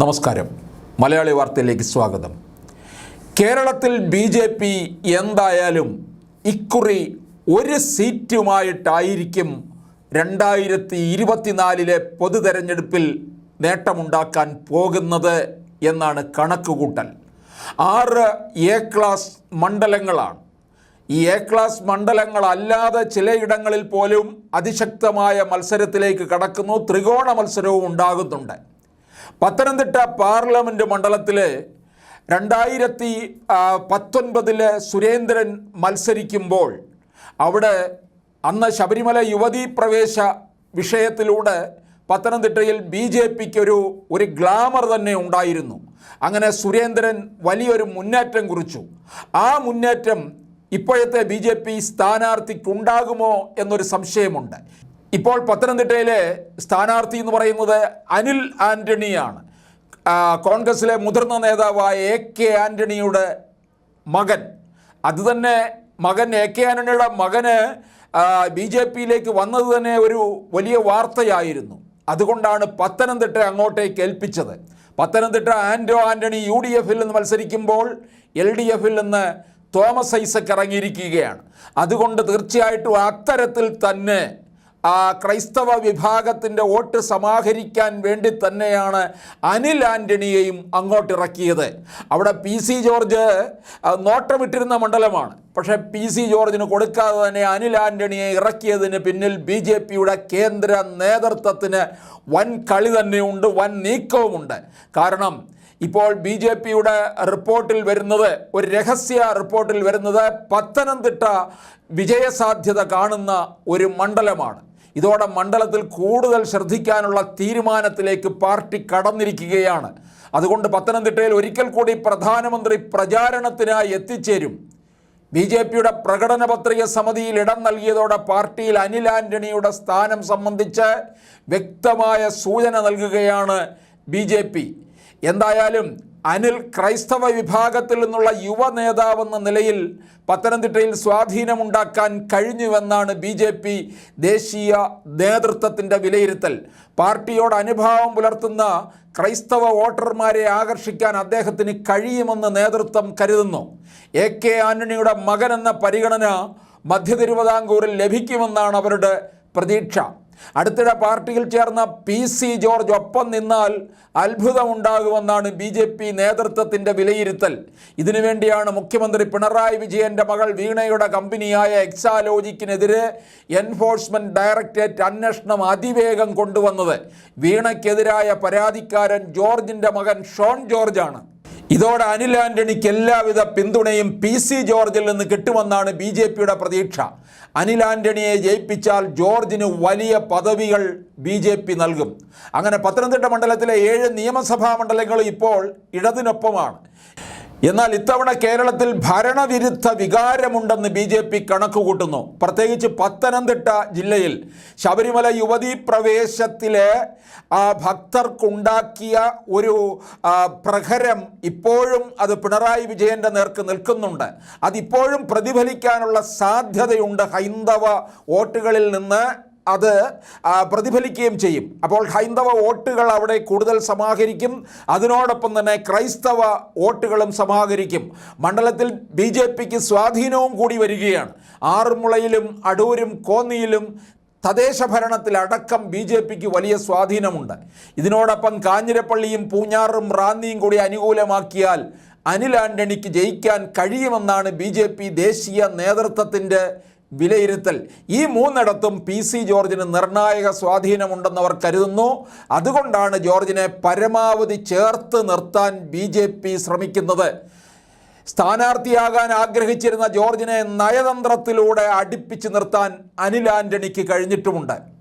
നമസ്കാരം. മലയാളി വാർത്തയിലേക്ക് സ്വാഗതം. കേരളത്തിൽ ബി ജെ പി എന്തായാലും ഇക്കുറി ഒരു സീറ്റുമായിട്ടായിരിക്കും രണ്ടായിരത്തി ഇരുപത്തിനാലിലെ പൊതു തെരഞ്ഞെടുപ്പിൽ നേട്ടമുണ്ടാക്കാൻ പോകുന്നത് എന്നാണ് കണക്കുകൂട്ടൽ. ആറ് എ ക്ലാസ് മണ്ഡലങ്ങളാണ്. ഈ എ ക്ലാസ് മണ്ഡലങ്ങളല്ലാതെ ചിലയിടങ്ങളിൽ പോലും അതിശക്തമായ മത്സരത്തിലേക്ക് കടക്കുന്നു. ത്രികോണ മത്സരവും ഉണ്ടാകുന്നുണ്ട്. പത്തനംതിട്ട പാർലമെന്റ് മണ്ഡലത്തിൽ രണ്ടായിരത്തി പത്തൊൻപതിൽ സുരേന്ദ്രൻ മത്സരിക്കുമ്പോൾ അവിടെ അന്ന് ശബരിമല യുവതീ പ്രവേശ വിഷയത്തിലൂടെ പത്തനംതിട്ടയിൽ ബി ജെ പിക്ക് ഒരു ഒരു ഗ്ലാമർ തന്നെ ഉണ്ടായിരുന്നു. അങ്ങനെ സുരേന്ദ്രൻ വലിയൊരു മുന്നേറ്റം കുറിച്ചു. ആ മുന്നേറ്റം ഇപ്പോഴത്തെ ബി ജെ പി സ്ഥാനാർത്ഥിക്കുണ്ടാകുമോ എന്നൊരു സംശയമുണ്ട്. ഇപ്പോൾ പത്തനംതിട്ടയിലെ സ്ഥാനാർത്ഥി എന്ന് പറയുന്നത് അനിൽ ആന്റണിയാണ് കോൺഗ്രസിലെ മുതിർന്ന നേതാവായ എ കെ ആന്റണിയുടെ മകൻ. അതുതന്നെ മകൻ എ കെ ആന്റണിയുടെ മകന് ബി ജെ പിയിലേക്ക് വന്നത് തന്നെ ഒരു വലിയ വാർത്തയായിരുന്നു. അതുകൊണ്ടാണ് പത്തനംതിട്ട അങ്ങോട്ടേക്ക് ഏൽപ്പിച്ചത്. പത്തനംതിട്ട ആൻഡോ ആന്റണി യു ഡി എഫിൽ നിന്ന് മത്സരിക്കുമ്പോൾ എൽ ഡി എഫിൽ നിന്ന് തോമസ് ഐസക് ഇറങ്ങിയിരിക്കുകയാണ്. അതുകൊണ്ട് തീർച്ചയായിട്ടും അത്തരത്തിൽ തന്നെ ആ ക്രൈസ്തവ വിഭാഗത്തിന്റെ വോട്ട് സമാഹരിക്കാൻ വേണ്ടി തന്നെയാണ് അനിൽ ആന്റണിയെയും അങ്ങോട്ടിറക്കിയത്. അവിടെ പി സി ജോർജ് നോട്ടമിട്ടിരുന്ന മണ്ഡലമാണ്. പക്ഷേ പി സി ജോർജിന് കൊടുക്കാതെ തന്നെ അനിൽ ആന്റണിയെ ഇറക്കിയതിന് പിന്നിൽ ബി ജെ പിയുടെ കേന്ദ്ര നേതൃത്വത്തിന് വൻ കളി തന്നെയുണ്ട് വൻ നീക്കവുമുണ്ട്. കാരണം ഇപ്പോൾ ബി ജെ പിയുടെ റിപ്പോർട്ടിൽ വരുന്നത് ഒരു രഹസ്യ റിപ്പോർട്ടിൽ വരുന്നത് പത്തനംതിട്ട വിജയസാധ്യത കാണുന്ന ഒരു മണ്ഡലമാണ്. ഇതോടെ മണ്ഡലത്തിൽ കൂടുതൽ ശ്രദ്ധിക്കാനുള്ള തീരുമാനത്തിലേക്ക് പാർട്ടി കടന്നിരിക്കുകയാണ്. അതുകൊണ്ട് പത്തനംതിട്ടയിൽ ഒരിക്കൽ കൂടി പ്രധാനമന്ത്രി പ്രചാരണത്തിനായി എത്തിച്ചേരും. ബി ജെ പിയുടെ പ്രകടന പത്രിക സമിതിയിൽ ഇടം നൽകിയതോടെ പാർട്ടിയിൽ അനിൽ ആന്റണിയുടെ സ്ഥാനം സംബന്ധിച്ച് വ്യക്തമായ സൂചന നൽകുകയാണ് ബി എന്തായാലും അനിൽ ക്രൈസ്തവ വിഭാഗത്തിൽ നിന്നുള്ള യുവ നേതാവെന്ന നിലയിൽ പത്തനംതിട്ടയിൽ സ്വാധീനമുണ്ടാക്കാൻ കഴിഞ്ഞുവെന്നാണ് ബി ജെ പി ദേശീയ നേതൃത്വത്തിന്റെ വിലയിരുത്തൽ. പാർട്ടിയോട് അനുഭാവം പുലർത്തുന്ന ക്രൈസ്തവ വോട്ടർമാരെ ആകർഷിക്കാൻ അദ്ദേഹത്തിന് കഴിയുമെന്ന് നേതൃത്വം കരുതുന്നു. എ കെ ആന്റണിയുടെ മകൻ എന്ന പരിഗണന മധ്യ തിരുവിതാംകൂറിൽ ലഭിക്കുമെന്നാണ് അവരുടെ പ്രതീക്ഷ. അടുത്തിടെ പാർട്ടിയിൽ ചേർന്ന പി സി ജോർജ് ഒപ്പം നിന്നാൽ അത്ഭുതമുണ്ടാകുമെന്നാണ് ബി ജെ പി നേതൃത്വത്തിന്റെ വിലയിരുത്തൽ. ഇതിനുവേണ്ടിയാണ് മുഖ്യമന്ത്രി പിണറായി വിജയന്റെ മകൾ വീണയുടെ കമ്പനിയായ എക്സാലോജിക്കിനെതിരെ എൻഫോഴ്സ്മെന്റ് ഡയറക്ടറേറ്റ് അന്വേഷണം അതിവേഗം കൊണ്ടുവന്നത്. വീണയ്ക്കെതിരായ പരാതിക്കാരൻ ജോർജിന്റെ മകൻ ഷോൺ ജോർജാണ്. ഇതോടെ അനിൽ ആന്റണിക്ക് എല്ലാവിധ പിന്തുണയും പി സി ജോർജിൽ നിന്ന് കിട്ടുമെന്നാണ് ബി ജെ പിയുടെ പ്രതീക്ഷ. അനിൽ ആന്റണിയെ ജയിപ്പിച്ചാൽ ജോർജിന് വലിയ പദവികൾ ബി ജെ പി നൽകും. അങ്ങനെ പത്തനംതിട്ട മണ്ഡലത്തിലെ ഏഴ് നിയമസഭാ മണ്ഡലങ്ങൾ ഇപ്പോൾ ഇടതിനൊപ്പമാണ്. എന്നാൽ ഇത്തവണ കേരളത്തിൽ ഭരണവിരുദ്ധ വികാരമുണ്ടെന്ന് ബി ജെ പി കണക്കുകൂട്ടുന്നു. പ്രത്യേകിച്ച് പത്തനംതിട്ട ജില്ലയിൽ ശബരിമല യുവതീ പ്രവേശത്തിലെ ആ, ഭക്തർക്കുണ്ടാക്കിയ ഒരു പ്രഹരം ഇപ്പോഴും അത് പിണറായി വിജയന്റെ നേർക്ക് നിൽക്കുന്നുണ്ട്. അതിപ്പോഴും പ്രതിഫലിക്കാനുള്ള സാധ്യതയുണ്ട് ഹൈന്ദവ വോട്ടുകളിൽ നിന്ന്. അത് പ്രതിഫലിക്കുകയും ചെയ്യും. അപ്പോൾ ഹൈന്ദവ വോട്ടുകൾ അവിടെ കൂടുതൽ സമാഹരിക്കും. അതിനോടൊപ്പം തന്നെ ക്രൈസ്തവ വോട്ടുകളും സമാഹരിക്കും. മണ്ഡലത്തിൽ ബി ജെ പിക്ക് സ്വാധീനവും കൂടി വരികയാണ്. ആറുമുളയിലും അടൂരും കോന്നിയിലും തദ്ദേശ ഭരണത്തിലടക്കം ബി ജെ പിക്ക് വലിയ സ്വാധീനമുണ്ട്. ഇതിനോടൊപ്പം കാഞ്ഞിരപ്പള്ളിയും പൂഞ്ഞാറും റാന്നിയും കൂടി അനുകൂലമാക്കിയാൽ അനിൽ ആന്റണിക്ക് ജയിക്കാൻ കഴിയുമെന്നാണ് ബി ദേശീയ നേതൃത്വത്തിന്റെ വിലയിരുത്തൽ. ഈ മൂന്നിടത്തും പി സി ജോർജിന് നിർണായക സ്വാധീനമുണ്ടെന്നവർ കരുതുന്നു. അതുകൊണ്ടാണ് ജോർജിനെ പരമാവധി ചേർത്ത് നിർത്താൻ ബി ജെ പി ശ്രമിക്കുന്നത്. സ്ഥാനാർത്ഥിയാകാൻ ആഗ്രഹിച്ചിരുന്ന ജോർജിനെ നയതന്ത്രത്തിലൂടെ അടുപ്പിച്ച് നിർത്താൻ അനിൽ ആന്റണിക്ക് കഴിഞ്ഞിട്ടുമുണ്ട്.